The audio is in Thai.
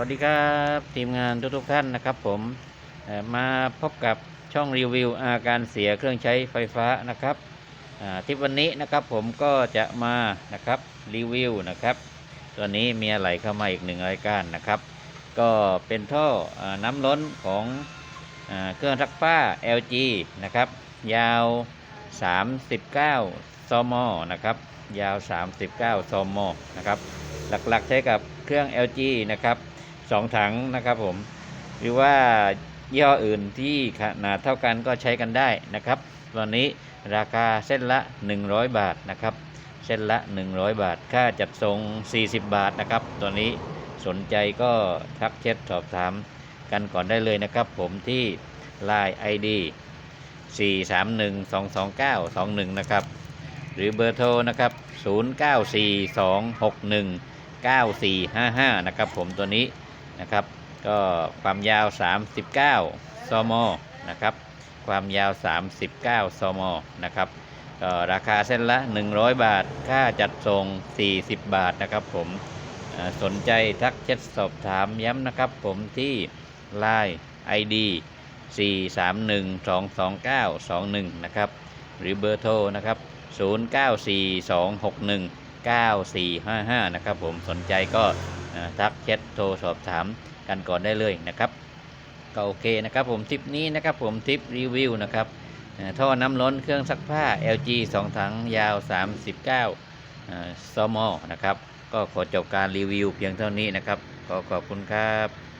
วัสดีครับทีมงานทุกๆท่านนะครับผมมาพบกับช่องรีวิวอาการเสียเครื่องใช้ไฟฟ้านะครับที่วันนี้นะครับผมก็จะมานะครับรีวิวนะครับตัวนี้มีอะไรเข้ามาอีกหนึ่งรายการนะครับ ก็เป็นท่ออน้ำล้นของอเครื่องซักผ้า LG นะครับยาว 39 ซมนะครับยาว 39 ซมนะครับหลักๆใช้กับเครื่อง LG นะครับ สองถังนะครับผม หรือว่ายี่ห้ออื่นที่ขนาดเท่ากันก็ใช้กันได้นะครับ วันนี้ราคาเส้นละ 100 บาทนะครับ เส้นละ 100 บาท ค่าจัดส่ง 40 บาทนะครับ ตัวนี้สนใจก็ทักเช็ดสอบถามกันก่อนได้เลยนะครับ ผมที่ Line ID 431-229-21 นะครับ หรือเบอร์โทรนะครับ 0942619455 นะครับผมตัวนี้ นะครับ ก็ความยาว 39 ซมนะครับ ความยาว 39 ซมนะครับก็ราคาเส้นละ 100 บาท ค่าจัดส่ง 40 บาทนะครับผมสนใจทักเช็ดสอบถามย้ำนะครับผมที่ Line ID 431-229-21 นะครับ หรือเบอร์โทรนะครับ 9455 นะครับผมสนใจก็ทักแชทโทรสอบถามกันก่อนได้เลยนะครับก็โอเคนะครับผมทริปนี้นะครับผมทริปรีวิวนะครับท่อน้ำล้นเครื่องซักผ้า LG 2 ถังยาว 39อ่าซม นะครับ ก็ขอจบการรีวิวเพียงเท่านี้นะครับ ขอขอบคุณครับ